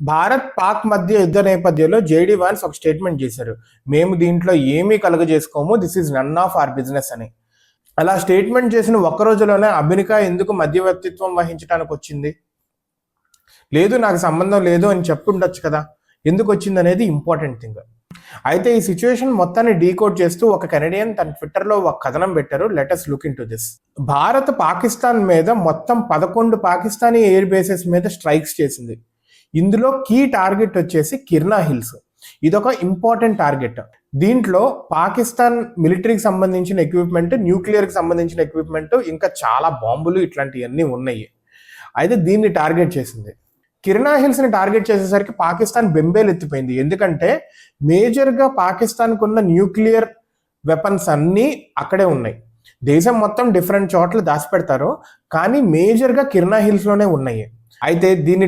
భారత్ పాక్ మధ్య యుద్ధ నేపథ్యంలో జేడీ వాన్స్ ఒక స్టేట్మెంట్ చేశారు. మేము దీంట్లో ఏమీ కలుగజేసుకోము this is none of our business అని. అలా స్టేట్మెంట్ చేసిన ఒక్క రోజులోనే అమెరికా ఎందుకు మధ్యవర్తిత్వం వహించడానికి వచ్చింది? లేదు నాకు సంబంధం లేదు అని చెప్పుండొచ్చు కదా. ఎందుకు వచ్చింది అనేది ఇంపార్టెంట్ థింగ్. అయితే ఈ సిచ్యువేషన్ మొత్తాన్ని డీకోడ్ చేస్తూ ఒక కెనడియన్ తన ట్విట్టర్లో ఒక కథనం పెట్టారు. Let us look into this. Bharat Pakistan మీద మొత్తం పదకొండు పాకిస్తానీ ఎయిర్ బేసెస్ మీద స్ట్రైక్స్ చేసింది. ఇందులో కీ టార్గెట్ వచ్చేసి కిర్నా హిల్స్ ఇదొక ఇంపార్టెంట్ టార్గెట్ దీంట్లో పాకిస్తాన్ మిలిటరీకి సంబంధించిన ఎక్విప్మెంట్ న్యూక్లియర్కి సంబంధించిన ఎక్విప్మెంట్ ఇంకా చాలా బాంబులు ఇట్లాంటివన్నీ ఉన్నాయి. అయితే దీన్ని టార్గెట్ చేసింది. కిరణా హిల్స్ని టార్గెట్ చేసేసరికి పాకిస్తాన్ బెంబేలు ఎత్తిపోయింది. ఎందుకంటే మేజర్గా పాకిస్తాన్కు ఉన్న న్యూక్లియర్ వెపన్స్ అన్నీ అక్కడే ఉన్నాయి. దేశం మొత్తం డిఫరెంట్ చోట్ల దాచిపెడతారు. కానీ మేజర్గా కిరణా హిల్స్లోనే ఉన్నాయి. అయితే దీన్ని